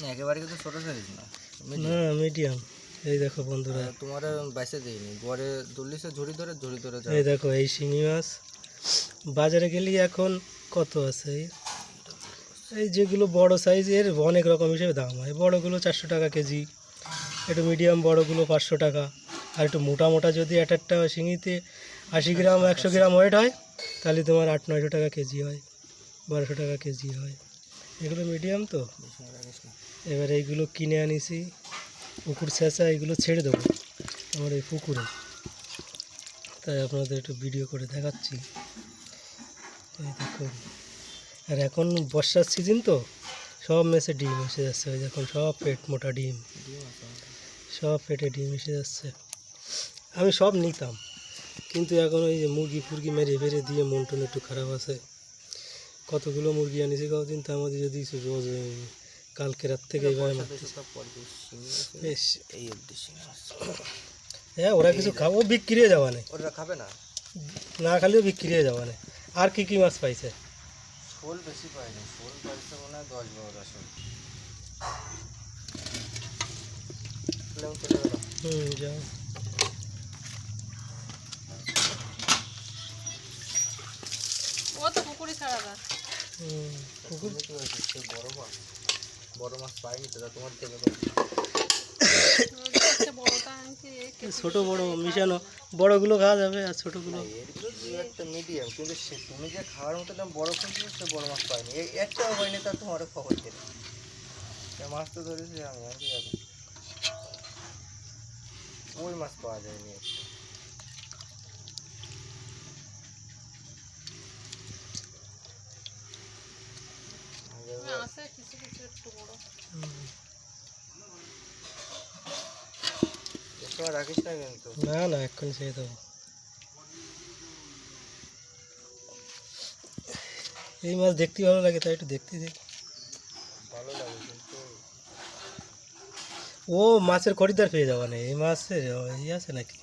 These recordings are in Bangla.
না একেবারে কিন্তু ছোটো সাইজ না না মিডিয়াম এই দেখো বন্ধুরা। তোমার বাইসে দিইনি গড়ে তুললিছে ঝুড়ি ধরে ঝুড়ি ধরে এই দেখো এই শিঙি মাছ। বাজারে গেলে এখন কত আছে? এই- এই যেগুলো বড় সাইজের অনেক রকম হিসেবে দাম হয়। বড়গুলো চারশো টাকা কেজি একটু মিডিয়াম বড়গুলো পাঁচশো টাকা। আর একটু মোটা মোটা যদি এক একটা শিঙিতে আশি গ্রাম একশো গ্রাম ওয়েট হয় তাহলে তোমার আট নয়শো টাকা কেজি হয় বারোশো টাকা কেজি হয়। এগুলো মিডিয়াম তো? এবার এইগুলো কিনে আনিছি, পুকুর চেঁচা এগুলো ছেড়ে দেবো আমার এই পুকুরে। তাই আপনাদের একটু ভিডিও করে দেখাচ্ছি। দেখুন, আর এখন বর্ষার সিজন তো, সব মেসে ডিম এসে যাচ্ছে। ওই দেখুন, সব পেট মোটা ডিম। সব পেটে ডিম এসে যাচ্ছে। আমি সব নিতাম, কিন্তু এখন ওই যে মুরগি ফুরগি মেরে ফেরে দিয়ে মন টন একটু খারাপ আছে। কতগুলো মুরগি আনিছি কতদিন তার মধ্যে যদি রোজ কালকে রাত থেকে এইভাবে বেশ। এই অবধি হ্যাঁ ওরা কিছু খাব বিক্রি হয়ে যাওয়া নেই। ওরা খাবে না? না খালেও বিক্রি হয়ে যাওয়া নেই। আর কি কি মাছ পাইছে? শোল বেশি পাইনি শোল পাইছে মনে হয় দশ বারোটা শোল। হুম যাও। ও তো পুকুরে ছাড়া বড় মাছ বড় মাছ পাইনি ছোট বড় মিশানো বড়গুলো খাওয়া যাবে আর ছোটগুলো। একটা মিডিয়াম কিন্তু সে তুমি যে খাওয়ার মতো না বড় খুঁজছো সে বড় মাছ পাইনি একটাও হয়নি তা তোমার খবর দিলে মাছ তো ধরেছি আমি আমি ওই মাছ পাওয়া যায়নি। একটা। আছে কিছু কিছু একটু বড় হুম। এর সময় রাখিস না কিন্তু না না এক্ষুনি ছেড়ে দেবো এই মাছ দেখতে ভালো লাগে তাই একটু দেখতে দেখি ভালো লাগে কিন্তু ও মাছের খরিদ্দার পেয়ে যাওয়া নেই এই মাছের ই আছে নাকি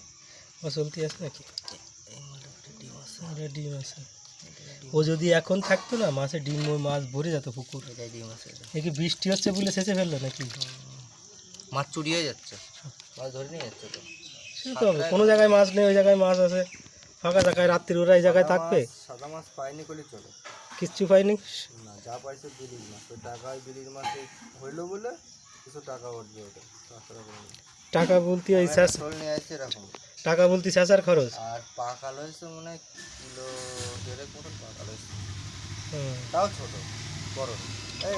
মাছ চলতি আছে নাকি এই মোটামুটি ডিম আছে ওটা ডিম আছে ও যদি এখন থাকতো না মাছে ডিম ওই মাছ ভরে যেত পুকুর। ডিম আছে এটা এ কি বৃষ্টি হচ্ছে বলে সেচে ফেলল নাকি? মাছ চুরিয়ে যাচ্ছে। মাছ ধরে নিয়ে যাচ্ছে তো। সে তো হবে কোনো জায়গায় মাছ নেই ওই জায়গায় মাছ আছে। ফাঁকা জায়গায় রাত্রির ওরা এই জায়গায় থাকবে? সাদা মাছ পাইনি করলে চলে। কিচ্ছু পাইনি? না যা পাইছে বিলির মাছ। ওই টাকায় বিলির মাছে হইল বলে কিছু টাকা উঠবে ওটা। টাকা বলতে ওই টাকা বলতে শেষার খরচ? আর পাকাল হয়েছে মনে হয় কিলো হয়েছে হুম। তাও ছোট বড়। এই